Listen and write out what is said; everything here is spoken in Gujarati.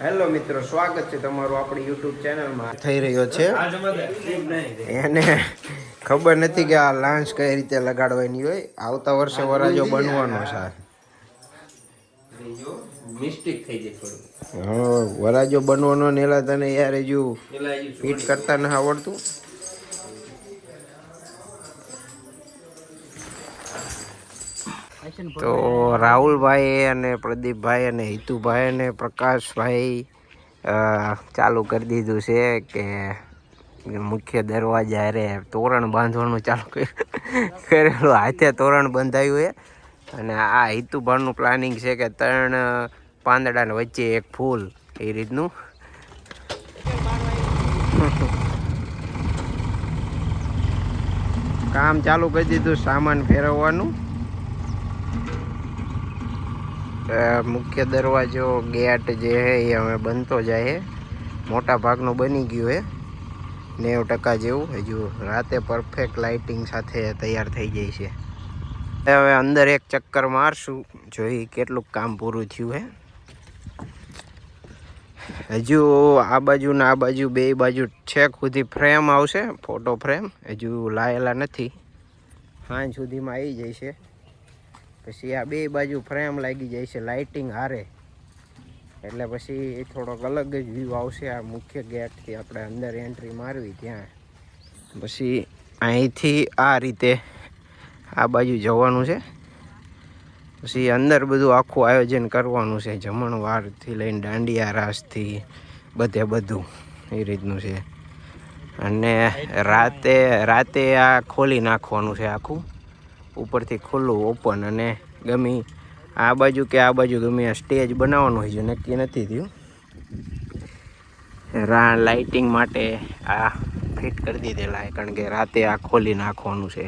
હેલો મિત્રો સ્વાગત છે તમારું આપણી યુટ્યુબ ચેનલમાં. થઈ રહ્યો છે. એને ખબર નથી કે આ લાંચ કઈ રીતે લગાડવાની હોય. આવતા વર્ષે વરાજો બનવાનો છે મિસ્ટેક થઈ જાય થોડું હા વરાજો બનવાનો નેલા તને યાર હજુ ફીટ કરતા ના આવડતું. તો રાહુલભાઈ અને પ્રદીપભાઈ અને હિતુભાઈ અને પ્રકાશભાઈ ચાલુ કરી દીધું છે કે મુખ્ય દરવાજા અરે તોરણ બાંધવાનું ચાલુ કરેલું હાથે તોરણ બંધાયું છે. અને આ હિતુભાઈનું પ્લાનિંગ છે કે ત્રણ પાંદડાને વચ્ચે એક ફૂલ એ રીતનું. કામ ચાલુ કરી દીધું સામાન ફેરવવાનું. મુખ્ય દરવાજો ગેટ જે છે એ હવે બનતો જાય છે મોટા ભાગનું બની ગયું છે નેવું ટકા જેવું. હજુ રાતે પરફેક્ટ લાઇટિંગ સાથે તૈયાર થઈ જાય છે. હવે અંદર એક ચક્કર મારશું. જોઈ કેટલું કામ પૂરું થયું છે હજુ આ બાજુ ને આ બાજુ બે બાજુ છેક સુધી ફ્રેમ આવશે. ફોટો ફ્રેમ હજુ લાયેલા નથી. સાંજ સુધીમાં આવી જશે. પછી આ બે બાજુ ફ્રેમ લાગી જાય છે લાઇટિંગ હારે. એટલે પછી થોડોક અલગ જ વ્યૂ આવશે આ મુખ્ય ગેટથી આપણે અંદર એન્ટ્રી મારવી ત્યાં. પછી અહીંથી આ રીતે આ બાજુ જવાનું છે. પછી અંદર બધું આખું આયોજન કરવાનું છે, જમણવારથી લઈને દાંડિયા રાસથી બધે બધું એ રીતનું છે. અને રાતે રાતે આ ખોલી નાખવાનું છે આખું. ઉપરથી ખુલ્લું ઓપન અને ગમી. આ બાજુ કે આ બાજુ ગમે, આ સ્ટેજ બનાવવાનું હોય છે, નક્કી નથી થયું. રા લાઇટિંગ માટે આ ફિટ કરી દીધેલા કારણ કે રાતે આ ખોલી નાખવાનું છે.